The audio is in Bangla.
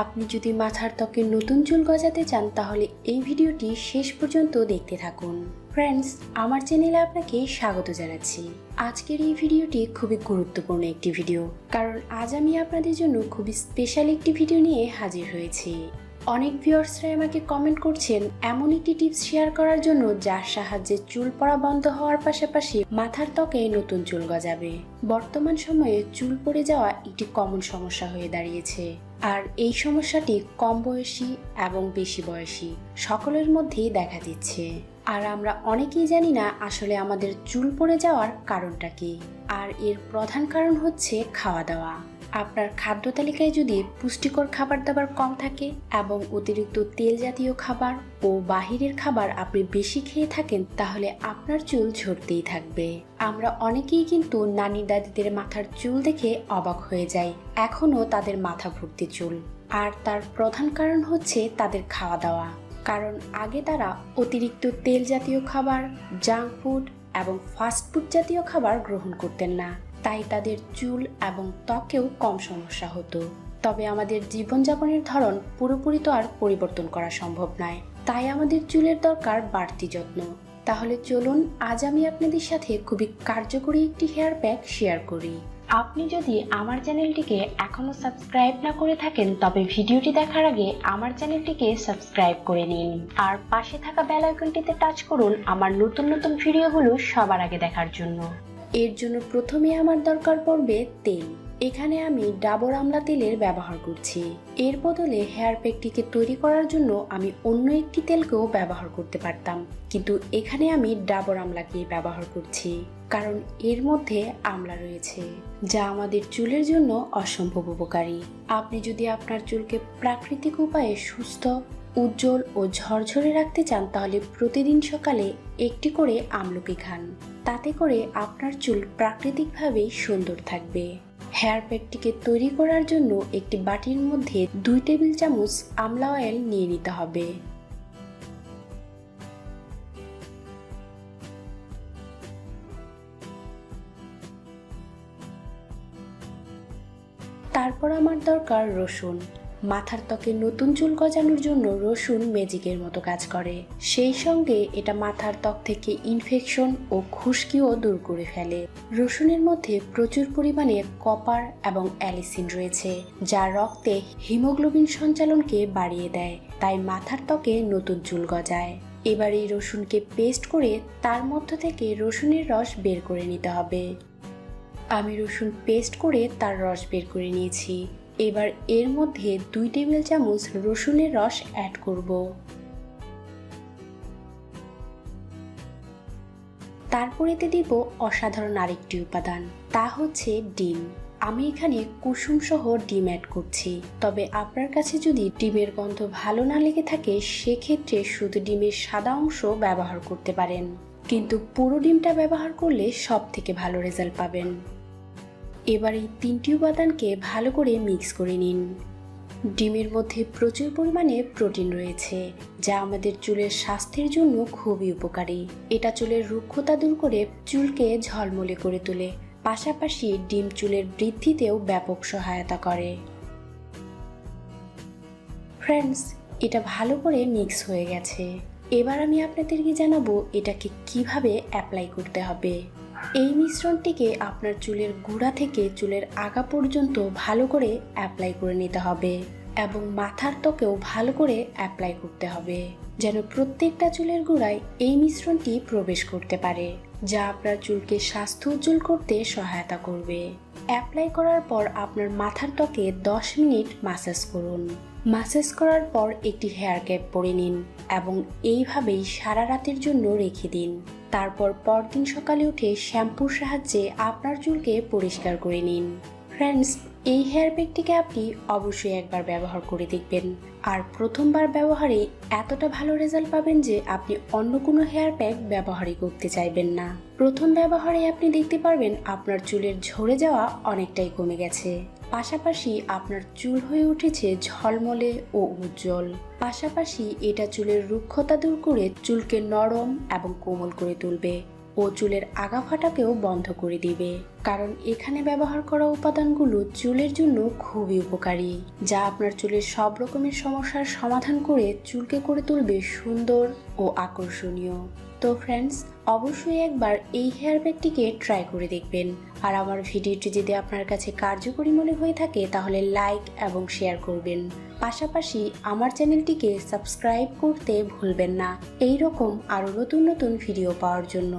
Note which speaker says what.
Speaker 1: আপনি যদি মাথার ত্বকে নতুন চুল গজাতে চান, তাহলে এই ভিডিওটি শেষ পর্যন্ত দেখতে থাকুন। ফ্রেন্ডস আমার চ্যানেলে আপনাকে স্বাগত জানাচ্ছি। আজকের এই ভিডিওটি খুবই গুরুত্বপূর্ণ একটি ভিডিও, কারণ আজ আমি আপনাদের জন্য খুবই স্পেশাল একটি ভিডিও নিয়ে হাজির হয়েছি। অনেক ভিউয়ার্সরাই আমাকে কমেন্ট করছেন, এমন একটি টিপস শেয়ার করার জন্য যার সাহায্যে চুল পড়া বন্ধ হওয়ার পাশাপাশি মাথার ত্বকে নতুন চুল গজাবে। বর্তমান সময়ে চুল পড়ে যাওয়া একটি কমন সমস্যা হয়ে দাঁড়িয়েছে। আর এই সমস্যাটি কম বয়সী এবং বেশি বয়সী সকলের মধ্যেই দেখা দিচ্ছে। আর আমরা অনেকেই জানি না আসলে আমাদের চুল পড়ে যাওয়ার কারণটা কি। আর এর প্রধান কারণ হচ্ছে খাওয়া দাওয়া আপনার খাদ্য তালিকায় যদি পুষ্টিকর খাবার দাবার কম থাকে এবং অতিরিক্ত তেল জাতীয় খাবার ও বাহিরের খাবার আপনি বেশি খেয়ে থাকেন, তাহলে আপনার চুল ঝরতেই থাকবে। আমরা অনেকেই কিন্তু নানি দাদিদের মাথার চুল দেখে অবাক হয়ে যাই। এখনও তাদের মাথা ভর্তি চুল। আর তার প্রধান কারণ হচ্ছে তাদের খাওয়া দাওয়া কারণ আগে তারা অতিরিক্ত তেল জাতীয় খাবার জাঙ্ক ফুড এবং ফাস্টফুড জাতীয় খাবার গ্রহণ করতেন না। তাই তাদের চুল এবং ত্বকেও কম সমস্যা হতো। তবে আমাদের জীবনযাপনের ধরন পুরোপুরি তো আর পরিবর্তন করা সম্ভব নয়। তাই আমাদের চুলের দরকার বাড়তি যত্ন। তাহলে চলুন আজ আমি আপনাদের সাথে খুবই কার্যকরী একটি হেয়ার প্যাক শেয়ার করি। আপনি যদি আমার চ্যানেলটিকে এখনও সাবস্ক্রাইব না করে থাকেন, তবে ভিডিওটি দেখার আগে আমার চ্যানেলটিকে সাবস্ক্রাইব করে নিন। আর পাশে থাকা বেল আইকনটিতে টাচ করুন আমার নতুন নতুন ভিডিওগুলো সবার আগে দেখার জন্য। এর জন্য প্রথমে আমার দরকার পড়বে তেল। এখানে আমি ডাবর আমলা তেলের ব্যবহার করছি। এর বদলে হেয়ার প্যাকটিকে তৈরি করার জন্য আমি অন্য একটি তেলকেও ব্যবহার করতে পারতাম। কিন্তু এখানে আমি ডাবর আমলাকে ব্যবহার করছি, কারণ এর মধ্যে আমলা রয়েছে, যা আমাদের চুলের জন্য অসম্ভব উপকারী। আপনি যদি আপনার চুলকে প্রাকৃতিক উপায়ে সুস্থ, উজ্জ্বল ও ঝরঝরে রাখতে চান, তাহলে প্রতিদিন সকালে একটি করে আমলকি খান। তাতে করে আপনার চুল প্রাকৃতিকভাবেই সুন্দর থাকবে। হেয়ার প্যাকটিকে তৈরি করার জন্য একটি বাটির মধ্যে দুই টেবিল চামচ আমলা অয়েল নিয়ে নিতে হবে। তারপর আমার দরকার রসুন। মাথার ত্বকে নতুন চুল গজানোর জন্য রসুন ম্যাজিকের মতো কাজ করে। সেই সঙ্গে এটা মাথার ত্বক থেকে ইনফেকশন ও খুশকিও দূর করে ফেলে। রসুনের মধ্যে প্রচুর পরিমাণে কপার এবং অ্যালিসিন রয়েছে, যা রক্তে হিমোগ্লোবিন সঞ্চালনকে বাড়িয়ে দেয়, তাই মাথার ত্বকে নতুন চুল গজায়। এবার এই রসুনকে পেস্ট করে তার মধ্য থেকে রসুনের রস বের করে নিতে হবে। আমি রসুন পেস্ট করে তার রস বের করে নিয়েছি। এবার এর মধ্যে দুই টেবিল চামচ রসুনের রস অ্যাড করব। তারপরেতে দিব অসাধারণ আরেকটি উপাদান, তা হচ্ছে ডিম। আমি এখানে কুসুম সহ ডিম অ্যাড করছি, তবে আপনার কাছে যদি ডিমের গন্ধ ভালো না লেগে থাকে, সেক্ষেত্রে শুধু ডিমের সাদা অংশ ব্যবহার করতে পারেন। কিন্তু পুরো ডিমটা ব্যবহার করলে সব থেকে ভালো রেজাল্ট পাবেন। এবার এই তিনটি উপাদানকে ভালো করে মিক্স করে নিন। ডিমের মধ্যে প্রচুর পরিমাণে প্রোটিন রয়েছে, যা আমাদের চুলের স্বাস্থ্যের জন্য খুবই উপকারী। এটা চুলের রুক্ষতা দূর করে চুলকে ঝলমলে করে তোলে, পাশাপাশি ডিম চুলের বৃদ্ধিতেও ব্যাপক সহায়তা করে। ফ্রেন্ডস, এটা ভালো করে মিক্স হয়ে গেছে। এবার আমি আপনাদেরকে জানাব এটাকে কীভাবে অ্যাপ্লাই করতে হবে। এই মিশ্রণটিকে আপনার চুলের গুঁড়া থেকে চুলের আগা পর্যন্ত ভালো করে অ্যাপ্লাই করে নিতে হবে এবং মাথার ত্বকেও ভালো করে অ্যাপ্লাই করতে হবে, যেন প্রত্যেকটা চুলের গোড়ায় এই মিশ্রণটি প্রবেশ করতে পারে, যা আপনার চুলকে স্বাস্থ্য উজ্জ্বল করতে সহায়তা করবে। অ্যাপ্লাই করার পর আপনার মাথার ত্বকে দশ মিনিট মাসাজ করুন। মাসাজ করার পর একটি হেয়ার ক্যাপ পরে নিন এবং এইভাবেই সারা রাতের জন্য রেখে দিন। তারপর পরদিন সকালে উঠে শ্যাম্পুর সাহায্যে আপনার চুলকে পরিষ্কার করে নিন। ফ্রেন্ডস এই হেয়ার প্যাকটিকে আপনি অবশ্যই একবার ব্যবহার করে দেখবেন। আর প্রথমবার ব্যবহারে এতটা ভালো রেজাল্ট পাবেন যে আপনি অন্য কোনো হেয়ার প্যাক ব্যবহারই করতে চাইবেন না। প্রথম ব্যবহারে আপনি দেখতে পারবেন আপনার চুলের ঝরে যাওয়া অনেকটাই কমে গেছে। পাশাপাশি আপনার চুল হয়ে উঠেছে ঝলমলে ও উজ্জ্বল। পাশাপাশি এটা চুলের রুক্ষতা দূর করে চুলকে নরম এবং কোমল করে তুলবে ও চুলের আগা ফাটাকেও বন্ধ করে দিবে। কারণ এখানে ব্যবহার করা উপাদানগুলো চুলের জন্য খুবই উপকারী, যা আপনার চুলের সব রকমের সমস্যার সমাধান করে চুলকে করে তুলবে সুন্দর ও আকর্ষণীয়। তো ফ্রেন্ডস অবশ্যই একবার এই হেয়ার ব্যাগটিকে ট্রাই করে দেখবেন। আর আমার ভিডিওটি যদি আপনার কাছে কার্যকরী মনে হয়ে থাকে, তাহলে লাইক এবং শেয়ার করবেন। পাশাপাশি আমার চ্যানেলটিকে সাবস্ক্রাইব করতে ভুলবেন না। এই রকম আরও নতুন নতুন ভিডিও পাওয়ার জন্য।